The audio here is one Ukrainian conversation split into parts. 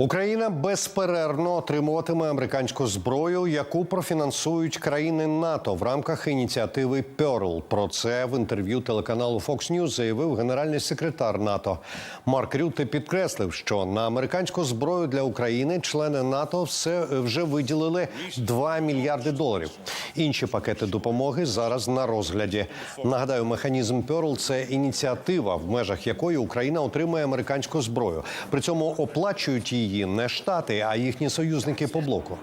Україна безперервно отримуватиме американську зброю, яку профінансують країни НАТО в рамках ініціативи Pearl. Про це в інтерв'ю телеканалу Fox News заявив генеральний секретар НАТО Марк Рютте. Підкреслив, що на американську зброю для України члени НАТО все вже виділили 2 мільярди доларів. Інші пакети допомоги зараз на розгляді. Нагадаю, механізм Pearl – це ініціатива, в межах якої Україна отримує американську зброю. При цьому оплачують її не штати, а їхні союзники по блоку.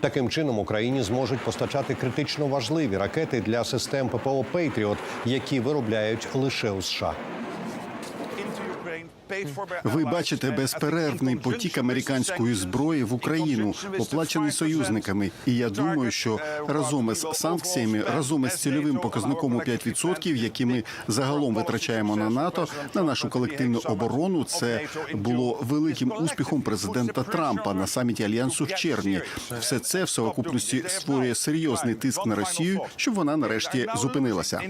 Таким чином Україні зможуть постачати критично важливі ракети для систем ППО «Пейтріот», які виробляють лише у США. Ви бачите безперервний потік американської зброї в Україну, оплачений союзниками. І я думаю, що разом із санкціями, разом із цільовим показником у 5%, які ми загалом витрачаємо на НАТО, на нашу колективну оборону, це було великим успіхом президента Трампа на саміті альянсу в червні. Все це в совокупності створює серйозний тиск на Росію, щоб вона нарешті зупинилася.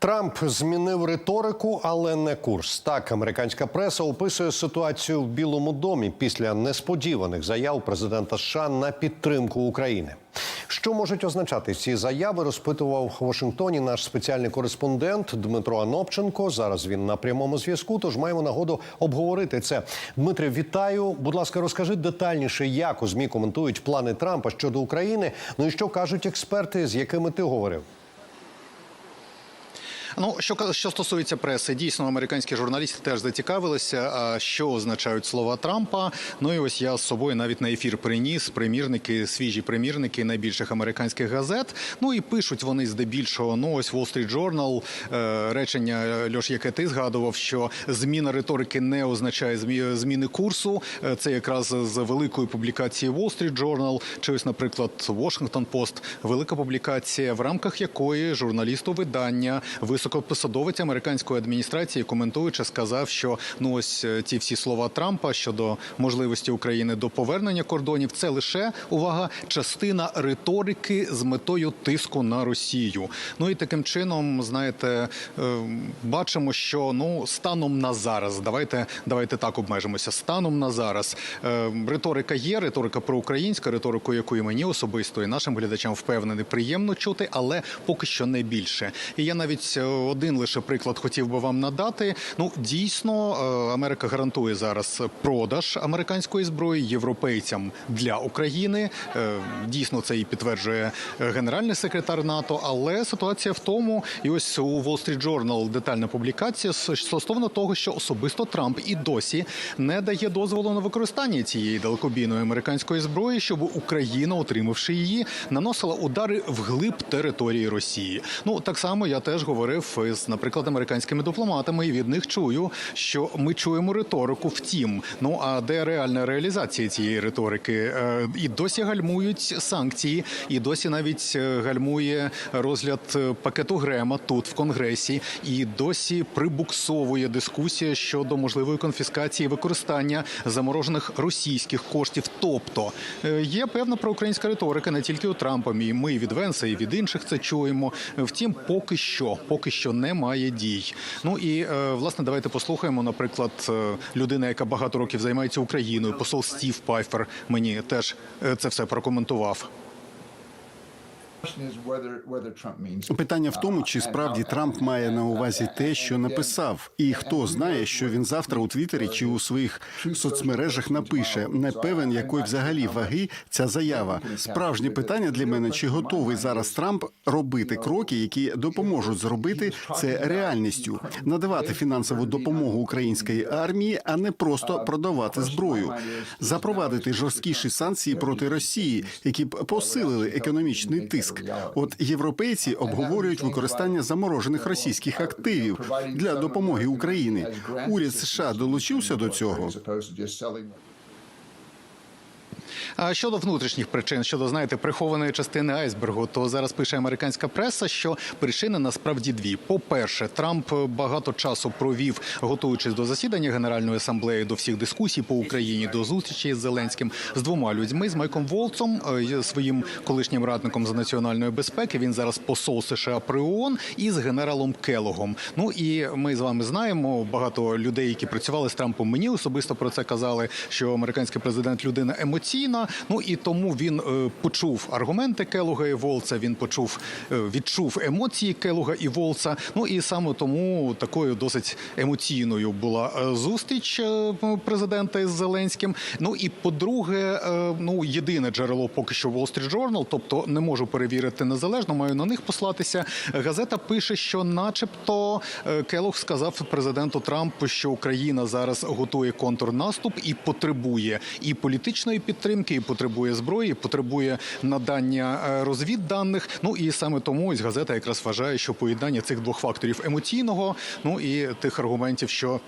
Трамп змінив риторику, але не курс. Так, американська преса описує ситуацію в Білому домі після несподіваних заяв президента США на підтримку України. Що можуть означати ці заяви? Розпитував в Вашингтоні наш спеціальний кореспондент Дмитро Анопченко. Зараз він на прямому зв'язку. Тож маємо нагоду обговорити це. Дмитре, вітаю. Будь ласка, розкажи детальніше, як у змі коментують плани Трампа щодо України. Ну і що кажуть експерти, з якими ти говорив? Ну що що стосується преси, дійсно американські журналісти теж зацікавилися, що означають слова Трампа. Ну і ось я з собою навіть на ефір приніс примірники, свіжі примірники найбільших американських газет. Ну і пишуть вони здебільшого. Ну ось Wall Street Journal, е, речення Льош, яке ти згадував, що зміна риторики не означає змі- зміни курсу. Е, Це якраз з великої публікації Wall Street Journal, чи ось, наприклад, Washington Post, велика публікація, в рамках якої журналісту видання високопосадовець американської адміністрації, коментуючи, сказав, що ну ось е, ці всі слова Трампа щодо можливості України до повернення кордонів, це лише увага, частина риторики з метою тиску на Росію. Ну і таким чином, знаєте, е, бачимо, що ну станом на зараз, давайте давайте так обмежимося. Станом на зараз е, риторика є, риторика проукраїнська, риторику, якої мені особисто і нашим глядачам впевнений, приємно чути, але поки що не більше. І я навіть один лише приклад хотів би вам надати. Ну дійсно, е, Америка гарантує зараз продаж американської зброї європейцям для України. Е, Дійсно, це і підтверджує генеральний секретар НАТО. Але ситуація в тому, і ось у Wall Street Journal детальна публікація стосовно того, що особисто Трамп і досі не дає дозволу на використання цієї далекобійної американської зброї, щоб Україна, отримавши її, наносила удари вглиб території Росії. Ну так само я теж говорив із, наприклад, американськими дипломатами, і від них чую, що ми чуємо риторику. Втім, ну а де реальна реалізація цієї риторики? Е, І досі гальмують санкції, і досі навіть е, гальмує розгляд е, пакету Грема тут в Конгресі, і досі прибуксовує дискусія щодо можливої конфіскації використання заморожених російських коштів. Тобто є певна проукраїнська риторика не тільки у Трампа. І ми від Венса, і від інших це чуємо. Втім, поки що, поки що немає дій. Ну і е, власне, давайте послухаємо, наприклад, е, людина, яка багато років займається Україною, посол Стів Пайфер, мені теж е, це все прокоментував. Питання в тому, чи справді Трамп має на увазі те, що написав, і хто знає, що він завтра у Твіттері чи у своїх соцмережах напише. Не певен, якої взагалі ваги ця заява. Справжнє питання для мене: чи готовий зараз Трамп робити кроки, які допоможуть зробити це реальністю, надавати фінансову допомогу української армії, а не просто продавати зброю, запровадити жорсткіші санкції проти Росії, які б посилили економічний тиск. От європейці обговорюють використання заморожених російських активів для допомоги Україні. Уряд США долучився до цього. А щодо внутрішніх причин, щодо знаєте, прихованої частини айсбергу, то зараз пише американська преса, що причини насправді дві. По-перше, Трамп багато часу провів, готуючись до засідання Генеральної асамблеї, до всіх дискусій по Україні, до зустрічі з Зеленським з двома людьми з Майком Волцом, е, своїм колишнім радником з національної безпеки. Він зараз посол США при ООН, і з генералом Келогом. Ну і ми з вами знаємо багато людей, які працювали з Трампом. Мені особисто про це казали, що американський президент людина емоційна. Ну і тому він е, почув аргументи Келога і Волца. Він почув, е, відчув емоції Келога і Волца. Ну і саме тому такою досить емоційною була е, зустріч президента із Зеленським. Ну і по-друге, ну єдине джерело поки що Wall Street Journal, тобто не можу перевірити незалежно, маю на них послатися. Газета пише, що, начебто, Келог сказав президенту Трампу, що Україна зараз готує контрнаступ і потребує і політичної підтримки, і потребує зброї, потребує надання е, розвідданих. Ну і саме тому ось газета якраз вважає, що поєднання цих двох факторів емоційного, ну і тих аргументів, що.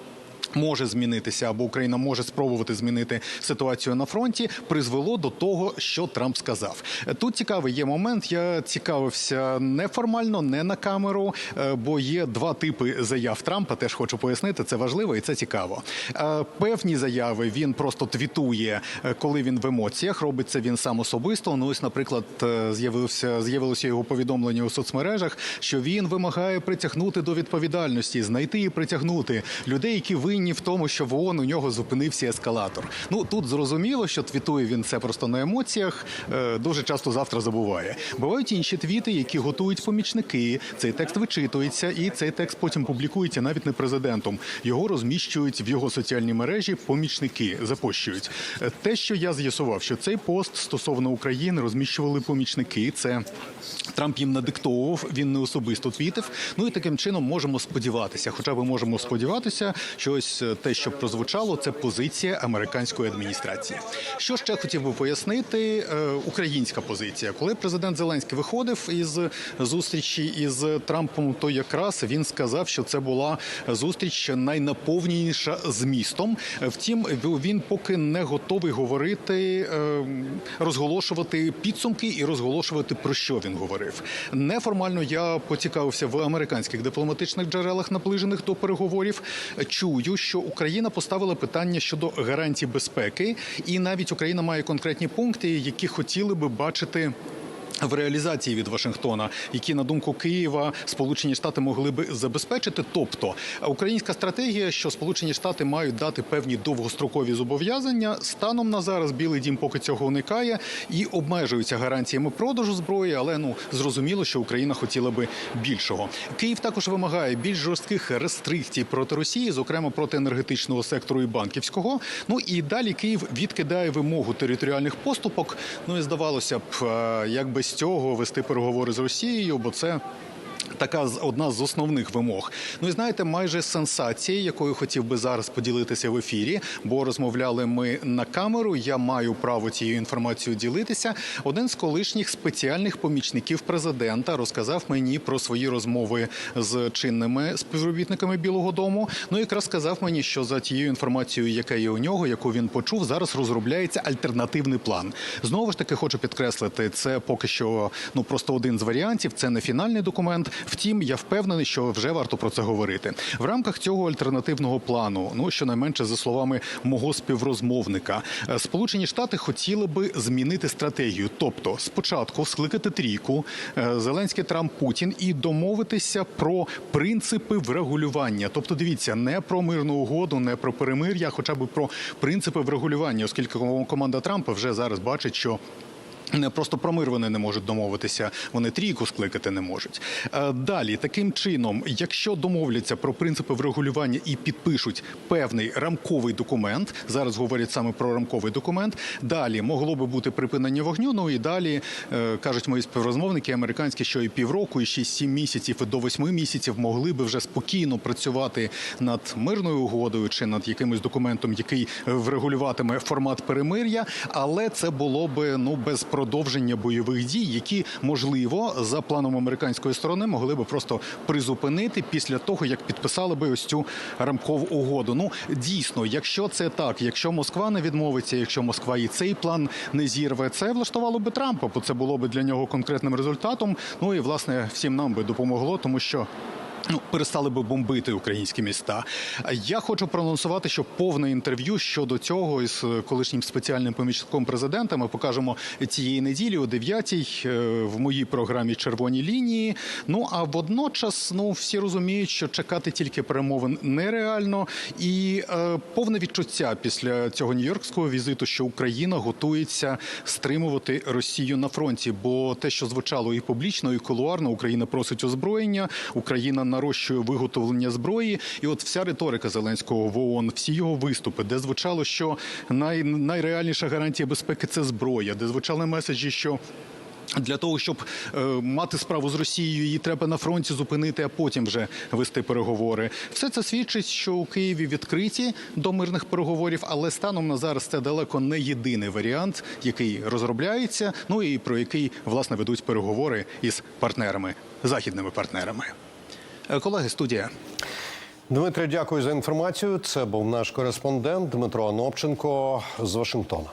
Може змінитися або Україна може спробувати змінити ситуацію на фронті, призвело до того, що Трамп сказав. Тут цікавий є момент. Я цікавився неформально, не на камеру, е, бо є два типи заяв Трампа. Теж хочу пояснити. Це важливо і це цікаво. Е, Певні заяви він просто твітує, е, коли він в емоціях. Робить це він сам особисто. Ну ось, наприклад, з'явився з'явилося його повідомлення у соцмережах, що він вимагає притягнути до відповідальності, знайти і притягнути людей, які винні в тому, що в ООН у нього зупинився ескалатор. Ну тут зрозуміло, що твітує він це просто на емоціях. е, Дуже часто завтра забуває. Бувають інші твіти, які готують помічники. Цей текст вичитується, і цей текст потім публікується навіть не президентом. Його розміщують в його соціальній мережі. Помічники запощують. Е, Те, що я з'ясував, що цей пост стосовно України розміщували помічники. Це Трамп їм надиктовував, він не особисто твітив. Ну і таким чином можемо сподіватися, хоча б можемо сподіватися, що ось е, те, що прозвучало, це позиція американської адміністрації. Що ще хотів би пояснити, е, українська позиція, коли президент Зеленський виходив із зустрічі із Трампом, то якраз він сказав, що це була зустріч найнаповненіша змістом. Втім, він поки не готовий говорити, е, розголошувати підсумки і розголошувати про що він говорив. Неформально я поцікавився в американських дипломатичних джерелах, наближених до переговорів. Чую, що Україна поставила питання щодо гарантій безпеки, і навіть Україна має конкретні пункти, які хотіли би бачити. В реалізації від Вашингтона, які на думку Києва Сполучені Штати могли би забезпечити, тобто українська стратегія, що Сполучені Штати мають дати певні довгострокові зобов'язання, станом на зараз Білий Дім поки цього уникає і обмежується гарантіями продажу зброї, але ну зрозуміло, що Україна хотіла би більшого. Київ також вимагає більш жорстких рестрикцій проти Росії, зокрема проти енергетичного сектору і банківського. Ну і далі Київ відкидає вимогу територіальних поступок. Ну і здавалося б, е, як без цього вести переговори з Росією, бо це. Така одна з основних вимог. Ну і знаєте, майже сенсація, якою хотів би зараз поділитися в ефірі, бо розмовляли ми на камеру. Я маю право цією інформацією ділитися. Один з колишніх спеціальних помічників президента розказав мені про свої розмови з чинними співробітниками Білого Дому. Ну і якраз сказав мені, що за тією інформацією, яка є у нього, яку він почув, зараз розробляється альтернативний план. Знову ж таки, хочу підкреслити, це поки що ну просто один з варіантів. Це не фінальний документ. Втім, я впевнений, що вже варто про це говорити. В рамках цього альтернативного плану, ну щонайменше за словами мого співрозмовника, е, Сполучені Штати хотіли би змінити стратегію, тобто спочатку скликати трійку е, Зеленський Трамп Путін і домовитися про принципи врегулювання. Тобто, дивіться, не про мирну угоду, не про перемир'я, хоча б про принципи врегулювання, оскільки команда Трампа вже зараз бачить, що. Просто про мир вони не можуть домовитися, вони трійку скликати не можуть. Е, Далі, таким чином, якщо домовляться про принципи врегулювання і підпишуть певний рамковий документ, зараз говорять саме про рамковий документ. Далі могло би бути припинення вогню. Ну і далі е, кажуть мої співрозмовники американські, що і півроку, і 6-7 місяців, і до 8 місяців могли би вже спокійно працювати над мирною угодою чи над якимось документом, який врегулюватиме формат перемир'я, але це було би ну без продовження бойових дій, які можливо за планом американської сторони могли би просто призупинити після того, як підписали би ось цю рамкову угоду. Ну дійсно, якщо це так, якщо Москва не відмовиться, якщо Москва і цей план не зірве, це влаштувало би Трампа, бо це було би для нього конкретним результатом. Ну і власне всім нам би допомогло, тому що. Ну, перестали би бомбити українські міста. Я хочу проанонсувати, що повне інтерв'ю щодо цього із е, колишнім спеціальним помічником президента ми покажемо цієї неділі о 9 в моїй програмі Червоні лінії. Ну а водночас, ну всі розуміють, що чекати тільки перемовин нереально, і е, повне відчуття після цього нью-йоркського візиту, що Україна готується стримувати Росію на фронті. Бо те, що звучало і публічно, і кулуарно, Україна просить озброєння, Україна нарощує виготовлення зброї. І от вся риторика Зеленського в ООН, всі його виступи, де звучало, що най, найреальніша гарантія безпеки це зброя, де звучали меседжі, що. Для того щоб е, мати справу з Росією, її треба на фронті зупинити, а потім вже вести переговори. Все це свідчить, що у Києві відкриті до мирних переговорів, але станом на зараз це далеко не єдиний варіант, який розробляється. Ну і про який власне ведуть переговори із партнерами, західними партнерами. Е, Колеги, студія. Дмитре, дякую за інформацію. Це був наш кореспондент Дмитро Анопченко з Вашингтона.